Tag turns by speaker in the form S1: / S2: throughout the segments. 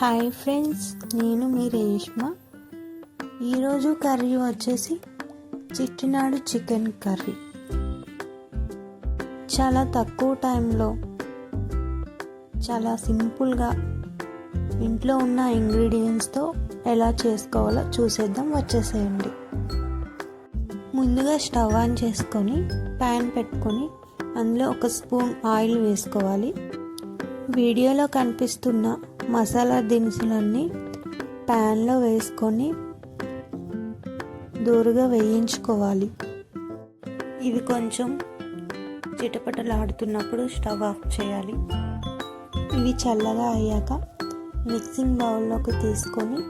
S1: Hi friends నేను మీ రేష్మ. ఈరోజు curry వచ్చేసి చిట్టినాడు చికెన్ కర్రీ. చాలా తక్కువ టైంలో చాలా సింపుల్గా ఇంట్లో ఉన్న ఇంగ్రీడియంట్స్తో ఎలా చేసుకోవాలో చూసేద్దాం వచ్చేసేయండి. ముందుగా స్టవ్ ఆన్ చేసుకొని ప్యాన్ పెట్టుకొని అందులో ఒక స్పూన్ ఆయిల్ వేసుకోవాలి. వీడియోలో కనిపిస్తున్న మసాలా దినుసులన్నీ ప్యాన్లో వేసుకొని దూరుగా వేయించుకోవాలి. ఇవి కొంచెం చిటపటలాడుతున్నప్పుడు స్టవ్ ఆఫ్ చేయాలి. ఇవి చల్లగా అయ్యాక మిక్సింగ్ బౌల్లోకి తీసుకొని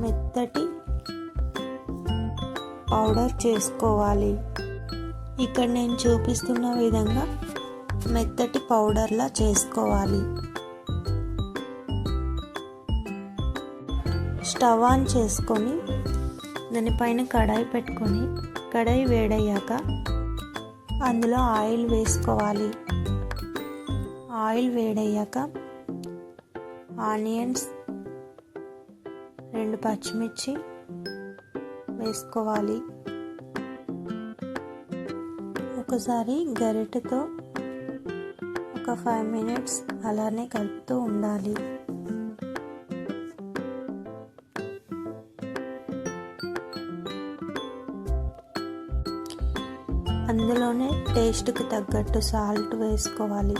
S1: మెత్తటి పౌడర్ చేసుకోవాలి. ఇక్కడ నేను చూపిస్తున్న విధంగా మెత్తటి పౌడర్లా చేసుకోవాలి. స్టవ్ ఆన్ చేసుకొని దానిపైన కడాయి పెట్టుకొని కడాయి వేడయ్యాక అందులో ఆయిల్ వేసుకోవాలి. ఆయిల్ వేడయ్యాక ఆనియన్స్ రెండు పచ్చిమిర్చి వేసుకోవాలి. ఒకసారి గరిటెతో ఒక ఫైవ్ మినిట్స్ అలానే కలుపుతూ ఉండాలి. అందులోనే టేస్ట్కి తగ్గట్టు సాల్ట్ వేసుకోవాలి.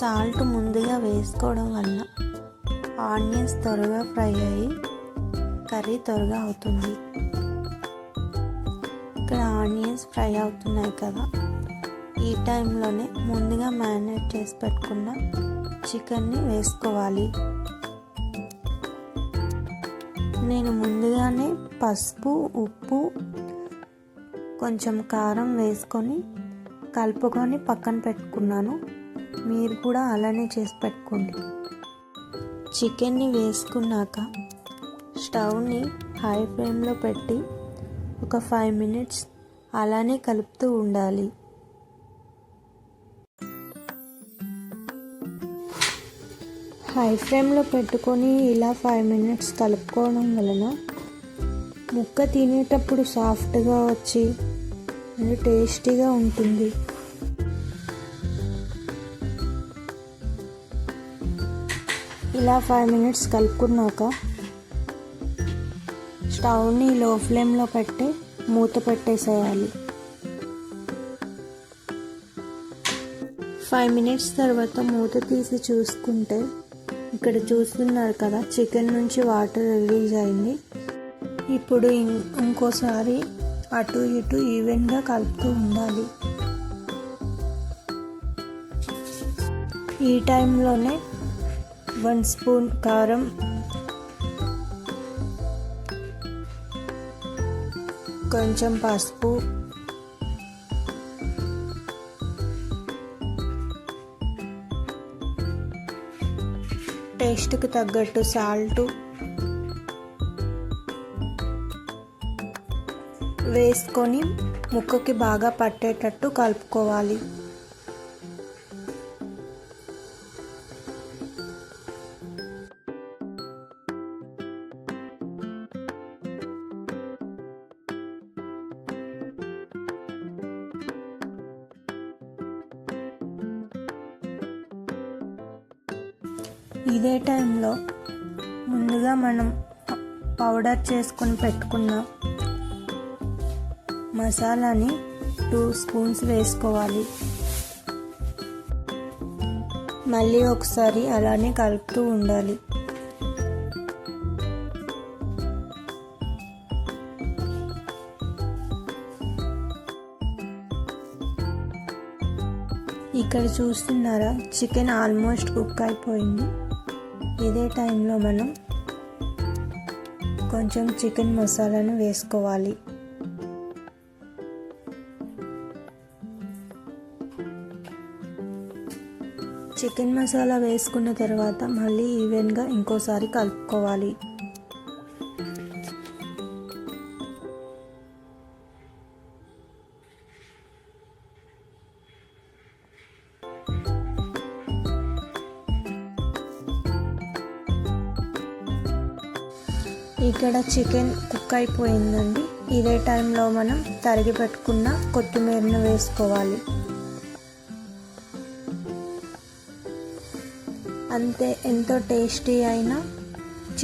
S1: సాల్ట్ ముందుగా వేసుకోవడం వల్ల ఆనియన్స్ త్వరగా ఫ్రై అయ్యి కర్రీ త్వరగా అవుతుంది. ఇక్కడ ఆనియన్స్ ఫ్రై అవుతున్నాయి కదా. ఈ టైంలోనే ముందుగా మ్యారినేట్ చేసి పెట్టుకున్న చికెన్ని వేసుకోవాలి. నేను ముందుగానే పసుపు ఉప్పు కొంచెం కారం వేసుకొని కలుపుకొని పక్కన పెట్టుకున్నాను. మీరు కూడా అలానే చేసి పెట్టుకోండి. చికెన్ని వేసుకున్నాక స్టవ్ని హై ఫ్లేమ్లో పెట్టి ఒక ఫైవ్ మినిట్స్ అలానే కలుపుతూ ఉండాలి. హై ఫ్లేమ్లో పెట్టుకొని ఇలా ఫైవ్ మినిట్స్ కలుపుకోవడం వలన ముక్క తినేటప్పుడు సాఫ్ట్గా వచ్చి టేస్టీగా ఉంటుంది. ఇలా ఫైవ్ మినిట్స్ కలుపుకున్నాక స్టవ్ని లో ఫ్లేమ్లో పెట్టి మూత పెట్టేసేయాలి. ఫైవ్ మినిట్స్ తర్వాత మూత తీసి చూసుకుంటే ఇక్కడ చూస్తున్నారు కదా చికెన్ నుంచి వాటర్ రిలీజ్ అయింది. ఇప్పుడు ఇంకోసారి అటు ఇటు ఈవెన్గా కలుపుతూ ఉండాలి. ఈ టైంలోనే వన్ స్పూన్ కారం కొంచెం పసుపు టేస్ట్కి తగ్గట్టు సాల్ట్. వేసుకొని ముక్కకి బాగా పట్టేటట్టు కలుపుకోవాలి. ఇదే టైంలో ముందుగా మనం పౌడర్ చేసుకొని పెట్టుకున్న మసాలాని టూ స్పూన్స్ వేసుకోవాలి. మళ్ళీ ఒకసారి అలానే కలుపుతూ ఉండాలి. ఇక్కడ చూస్తున్నారా చికెన్ ఆల్మోస్ట్ కుక్ అయిపోయింది. ఇదే టైంలో మనం కొంచెం చికెన్ మసాలాను వేసుకోవాలి. చికెన్ మసాలా వేసుకున్న తర్వాత మళ్ళీ ఈవెన్గా ఇంకోసారి కలుపుకోవాలి. ఇక్కడ చికెన్ కుక్ అయిపోయిందండి. ఇదే టైంలో మనం తరిగి పెట్టుకున్న కొత్తిమీరను వేసుకోవాలి. అంతే ఎంతో టేస్టీ అయిన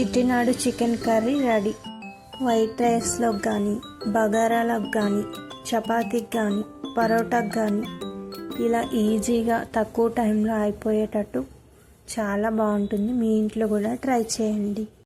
S1: Chettinad chicken curry ready. White రైస్లోకి కానీ బగారాలకు కానీ చపాతీకి కానీ పరోటాకి కానీ ఇలా ఈజీగా తక్కువ టైంలో అయిపోయేటట్టు చాలా బాగుంటుంది. మీ ఇంట్లో కూడా ట్రై చేయండి.